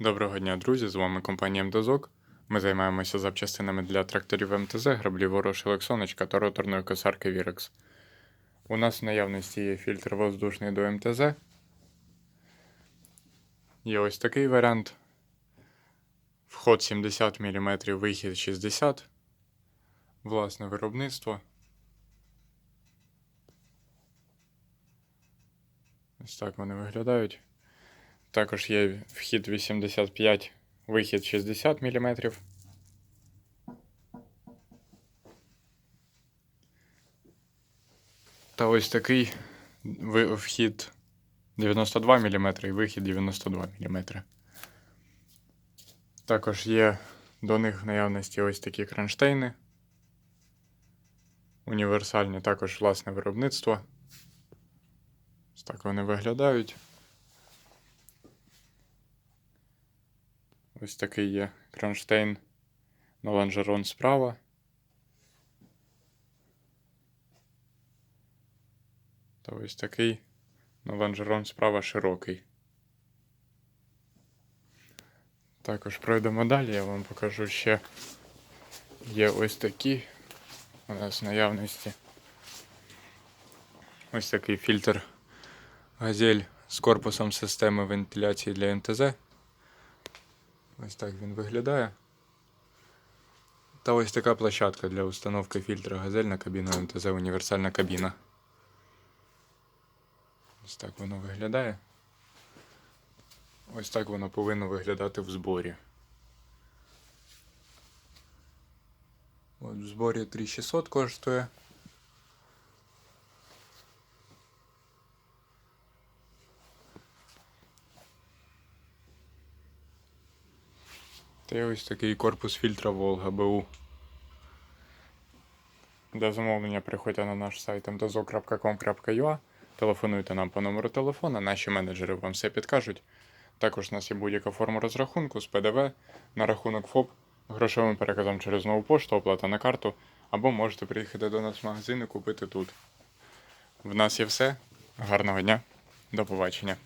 Доброго дня, друзі! З вами компанія МТЗОК. Ми займаємося запчастинами для тракторів МТЗ, граблів ворошилок сонечка та роторної косарки Вірекс. У нас в наявності є фільтр воздушний до МТЗ. Є ось такий варіант. Вход 70 мм, вихід 60 Власне виробництво. Ось так вони виглядають. Також є вхід 85, вихід 60 мм. Та ось такий вхід 92 мм і вихід 92 мм. Також є до них в наявності ось такі кронштейни. Універсальні також власне виробництво. Ось так вони виглядають. Ось такий є кронштейн на лонжерон справа. Та ось такий на лонжерон справа широкий. Також пройдемо далі, я вам покажу ще є ось такі у нас наявності. Ось такий фільтр газель з корпусом системи вентиляції для МТЗ. Ось так він виглядає. Та ось така площадка для установки фільтра газель на кабіну МТЗ універсальна кабіна. Ось так воно виглядає. Ось так воно повинно виглядати в зборі. От в зборі 3600 коштує. Та ось такий корпус фільтра Волга БУ. Для замовлення приходьте на наш сайт mtzo.com.ua, телефонуйте нам по номеру телефона, наші менеджери вам все підкажуть. Також у нас є будь-яка форма розрахунку з ПДВ на рахунок ФОП, грошовим переказом через нову пошту, оплата на карту, або можете приїхати до нас в магазин і купити тут. В нас є все. Гарного дня. До побачення.